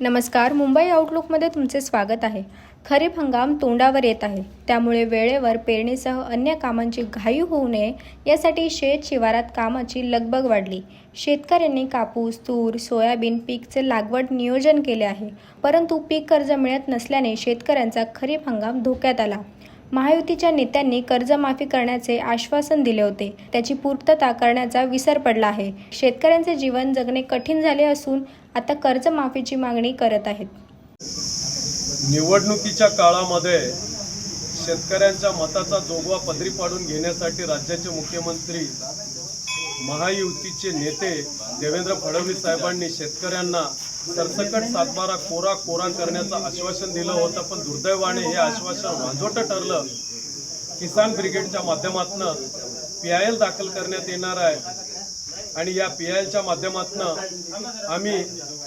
नमस्कार मुंबई आउटलुकमध्ये तुमचे स्वागत आहे. खरीप हंगाम तोंडावर येत आहे. त्यामुळे वेळेवर पेरणीसह अन्य कामांची घाई होऊ नये यासाठी शेत शिवारात कामाची लगबग वाढली. शेतकऱ्यांनी कापूस तूर सोयाबीन पीकचे लागवड नियोजन केले आहे. परंतु पीक कर्ज मिळत नसल्याने शेतकऱ्यांचा खरीप हंगाम धोक्यात आला. महायुतीच्या नेत्यांनी कर्जमाफी करण्याचे आश्वासन दिले होते. त्याची पूर्तता करण्याचा विसर पडला आहे. शेतकऱ्यांचे जीवन जगणे कठीण झाले असून आता कर्जमाफीची मागणी करत आहेत. निवडणुकीच्या काळामध्ये शेतकऱ्यांच्या मताचा जोगवा पदरी पाडून घेण्यासाठी राज्याचे मुख्यमंत्री महायुतीचे नेते देवेंद्र फडणवीस साहेबांनी शेतकऱ्यांना सरसकट सातबारा कोरा कोरा करण्याचं आश्वासन दिलं होतं पण दुर्दैवाने हे आश्वासन वांझोटं ठरलं. किसान ब्रिगेडच्या माध्यमातून पी आय एल दाखल करण्यात येणार आहे. आणि या पी आय एलच्या माध्यमातून आम्ही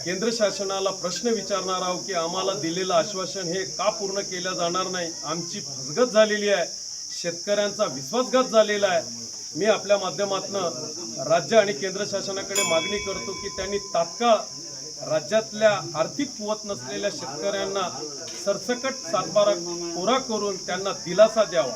केंद्र शासनाला प्रश्न विचारणार आहोत की आम्हाला दिलेलं आश्वासन हे का पूर्ण केलं जाणार नाही? आमची फसगत झालेली आहे. शेतकऱ्यांचा विश्वासघात झालेला आहे. मी आपल्या माध्यमातून राज्य आणि केंद्र शासनाकडे मागणी करतो की त्यांनी तात्काळ राज्यातल्या आर्थिक कुवत नसलेल्या शेतकऱ्यांना सरसकट सातबारा कोरा करून त्यांना दिलासा द्यावा.